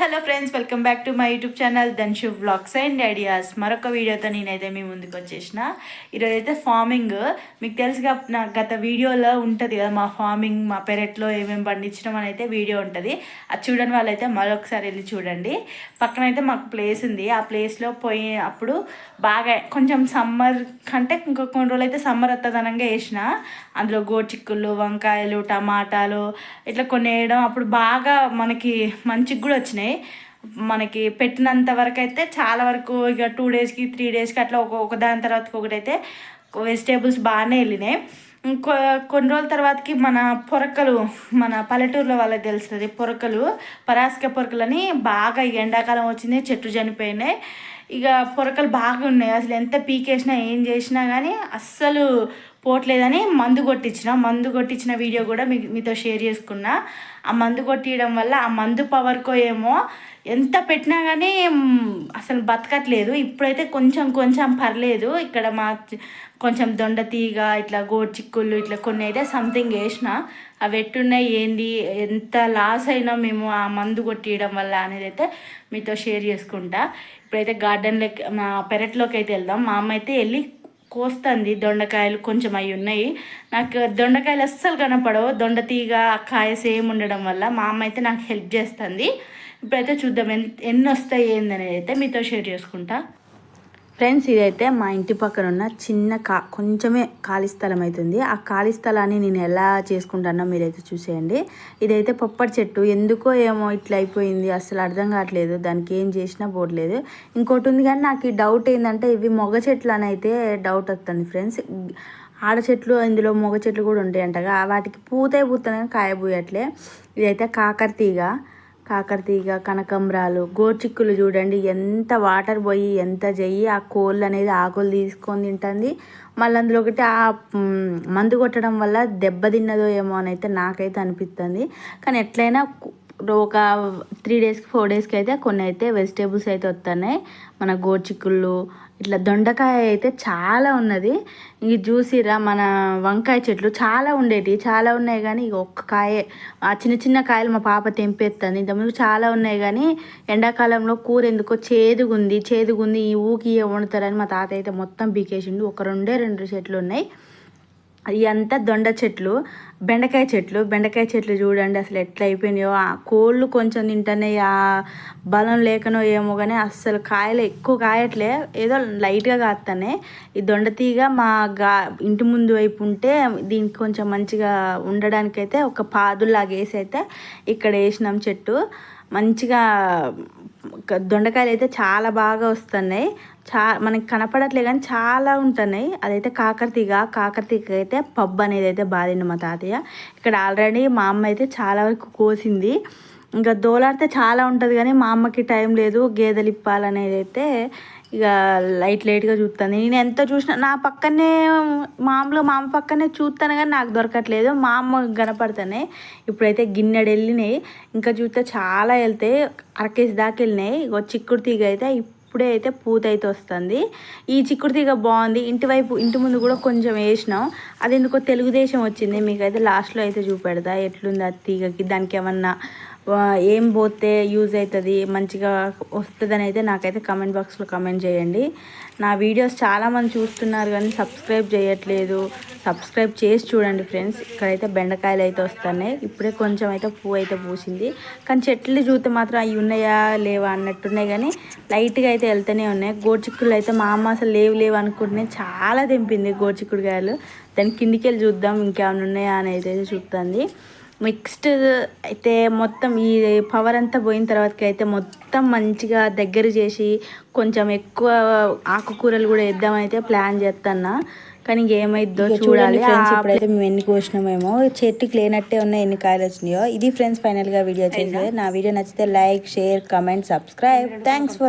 Hello friends welcome back to my YouTube channel Danshu vlogs and ideas. మరొక వీడియోతో నేనైతే మీ ముందుకు వచ్చేసిన. ఈరోజు అయితే ఫార్మింగ్. మీకు తెలుసుగా నా గత వీడియోలో ఉంటుంది కదా మా ఫార్మింగ్ మా పెరట్లో ఏమేమి పండించడం అని అయితే వీడియో ఉంటుంది. అది చూడని వాళ్ళైతే మరొకసారి వెళ్ళి చూడండి. పక్కనైతే మాకు ప్లేస్ ఉంది. ఆ ప్లేస్లో పోయి అప్పుడు బాగా కొంచెం సమ్మర్ కంటే ఇంకో కొన్ని రోజులు అయితే సమ్మర్ అత్తదనంగా వేసిన. అందులో గోచిక్కులు వంకాయలు టమాటాలు ఇట్లా కొన్ని వేయడం అప్పుడు బాగా మనకి మంచిగా కూడా వచ్చినాయి. మనకి పెట్టినంత వరకు అయితే చాలా వరకు ఇక టూ డేస్కి త్రీ డేస్కి అట్లా ఒక ఒక దాని తర్వాత ఒకటి అయితే వెజిటేబుల్స్ బాగానే వెళ్ళినాయి. ఇంకో కొన్ని రోజుల తర్వాతకి మన పొరకలు మన పల్లెటూరులో వాళ్ళకి తెలుస్తుంది పొరకలు పరాస్క పొరకలని బాగా ఈ ఎండాకాలం వచ్చింది చెట్లు చనిపోయినాయి. ఇక పొరకలు బాగా ఉన్నాయి అసలు ఎంత పీకేసినా ఏం చేసినా కానీ అస్సలు పోవట్లేదని మందు కొట్టించిన మందు కొట్టించిన వీడియో కూడా మీ మీతో షేర్ చేసుకున్నా. ఆ మందు కొట్టియడం వల్ల ఆ మందు పవర్కో ఏమో ఎంత పెట్టినా కానీ అసలు బతకట్లేదు. ఇప్పుడైతే కొంచెం కొంచెం పర్లేదు. ఇక్కడ మా కొంచెం దొండ తీగ ఇట్లా గోడు చిక్కుళ్ళు ఇట్లా కొన్ని అయితే సంథింగ్ వేసిన. అవి ఎట్టున్నాయి ఏంది ఎంత లాస్ అయినా మేము ఆ మందు కొట్టియడం వల్ల అనేది అయితే మీతో షేర్ చేసుకుంటా. ఇప్పుడైతే గార్డెన్లోకి మా పెరట్లోకి అయితే వెళ్దాం. మా అమ్మ అయితే వెళ్ళి కోస్తుంది దొండకాయలు కొంచెం అవి ఉన్నాయి. నాకు దొండకాయలు అస్సలు కనపడవు. దొండ తీగ కాయ సేమ్ ఉండడం వల్ల మా అమ్మ అయితే నాకు హెల్ప్ చేస్తుంది. ఇప్పుడైతే చూద్దాం ఎన్ ఎన్ని వస్తాయి ఏందనేది అయితే మీతో షేర్ చేసుకుంటా. ఫ్రెండ్స్ ఇదైతే మా ఇంటి పక్కన ఉన్న చిన్న కా కొంచెమే ఖాళీ స్థలం అవుతుంది ఆ ఖాళీ స్థలాన్ని నేను ఎలా చేసుకుంటానో మీరైతే చూసేయండి. ఇదైతే పొప్పటి చెట్టు. ఎందుకో ఏమో ఇట్లా అయిపోయింది. అసలు అర్థం కావట్లేదు. దానికి ఏం చేసినా పోవట్లేదు ఇంకోటి ఉంది కానీ నాకు ఈ డౌట్ ఏంటంటే ఇవి మొగ చెట్లు అని అయితే డౌట్ వస్తుంది ఫ్రెండ్స్. ఆడ చెట్లు ఇందులో మొగ చెట్లు కూడా ఉంటాయంటగా. వాటికి పూతే పూతనే కాయ పూయట్లే ఇదైతే కాకర కాకరతీగ కనకంబరాలు గోచిక్కులు చూడండి. ఎంత వాటర్ పోయి ఎంత చెయ్యి ఆ కోళ్ళు అనేది ఆకులు తీసుకొని తింటుంది. మళ్ళీ అందులో ఒకటి ఆ మందు కొట్టడం వల్ల దెబ్బ తిన్నదో ఏమో అని అయితే నాకైతే అనిపిస్తుంది. కానీ ఎట్లయినా ఒక త్రీ డేస్కి ఫోర్ డేస్కి అయితే కొన్ని అయితే వెజిటేబుల్స్ అయితే వస్తున్నాయి మన గోచిక్కుళ్ళు ఇట్లా దొండకాయ అయితే చాలా ఉన్నది. ఇంక చూసిరా మన వంకాయ చెట్లు చాలా ఉండేవి చాలా ఉన్నాయి కానీ ఇక ఒక్క కాయే ఆ చిన్న చిన్న కాయలు మా పాప తెంపేస్తుంది ఇంతకుముందు చాలా ఉన్నాయి కానీ ఎండాకాలంలో కూర ఎందుకో చేదుగుంది చేదుగుంది ఈ ఊకి వండుతారని మా తాత అయితే మొత్తం బీకేసిండు ఒక రెండే రెండు చెట్లు ఉన్నాయి. అంతా దొండ చెట్లు. బెండకాయ చెట్లు బెండకాయ చెట్లు చూడండి అసలు ఎట్లా అయిపోయినాయో. ఆ కోళ్ళు కొంచెం తింటేనే ఆ బలం లేకనో ఏమో కానీ అస్సలు కాయలు ఎక్కువ కాయట్లే. ఏదో లైట్గా కాస్తానే ఈ దొండ తీగ మా గా ఇంటి ముందు వైపు ఉంటే దీనికి కొంచెం మంచిగా ఉండడానికైతే ఒక పాదులాగా వేసి అయితే ఇక్కడ వేసినాం చెట్టు. మంచిగా దొండకాయలు అయితే చాలా బాగా వస్తున్నాయి. చా మనకి కనపడట్లే కానీ చాలా ఉంటున్నాయి. అదైతే కాకరతీగ కాకరతీగ అయితే పబ్బు అనేది అయితే బాధిండు మా తాతయ్య. ఇక్కడ ఆల్రెడీ మా అమ్మ అయితే చాలా వరకు కోసింది. ఇంకా దోలాడితే చాలా ఉంటుంది కానీ మా అమ్మకి టైం లేదు గేదెలు ఇప్పాలనేది అయితే ఇక లైట్ లైట్గా చూస్తాను నేను ఎంత చూసినా నా పక్కనే మామూలుగా మా అమ్మ పక్కనే చూస్తాను కానీ నాకు దొరకట్లేదు. మా అమ్మ కనపడుతున్నాయి ఇప్పుడైతే గిన్నెడు వెళ్ళినాయి. ఇంకా చూస్తే చాలా వెళ్తాయి అరకేసి దాకా వెళ్ళినాయి. ఇక చిక్కుడు తీగ అయితే ఇప్పుడే అయితే పూత అయితే వస్తుంది. ఈ చిక్కుడు తీగ బాగుంది. ఇంటి వైపు ఇంటి ముందు కూడా కొంచెం వేసినాం. అది ఎందుకో తెలుగుదేశం వచ్చింది. మీకైతే లాస్ట్లో అయితే చూపెడతా. ఎట్లుంది ఆ తీగకి? దానికి ఏమన్నా ఏం పోతే యూజ్ అవుతుంది మంచిగా వస్తుందని అయితే నాకైతే కమెంట్ బాక్స్లో కమెంట్ చేయండి. నా వీడియోస్ చాలామంది చూస్తున్నారు కానీ సబ్స్క్రైబ్ చేయట్లేదు. సబ్స్క్రైబ్ చేసి చూడండి ఫ్రెండ్స్ ఇక్కడైతే బెండకాయలు అయితే వస్తున్నాయి. ఇప్పుడే కొంచెం అయితే పువ్వు అయితే పూసింది. కానీ చెట్లు చూస్తే మాత్రం అవి ఉన్నాయా లేవా అన్నట్టున్నాయి కానీ లైట్గా అయితే వెళ్తూనే ఉన్నాయి. గోచిక్కులు అయితే మా అమ్మ అసలు లేవు లేవు అనుకుంటున్నాయి చాలా తెంపింది గోచిక్కుడుకాయలు దాని కిందికి వెళ్ళి చూద్దాం ఇంకేమైనా ఉన్నాయా అని అయితే చూస్తుంది. మిక్స్డ్ అయితే మొత్తం ఈ పవర్ అంతా పోయిన తర్వాతకి అయితే మొత్తం మంచిగా దగ్గర చేసి కొంచెం ఎక్కువ ఆకుకూరలు కూడా వేద్దామైతే ప్లాన్ చేస్తున్నా కానీ ఇంకేమైద్దో చూడాలి. ఫ్రెండ్స్ ఇప్పుడైతే మేము ఎన్ని కోసినామేమో. చెట్టుకి లేనట్టే ఉన్నాయి ఎన్ని కాయలు వచ్చినాయో. ఇది ఫ్రెండ్స్ ఫైనల్గా వీడియో చేసేది. నా వీడియో నచ్చితే like share comment subscribe thanks for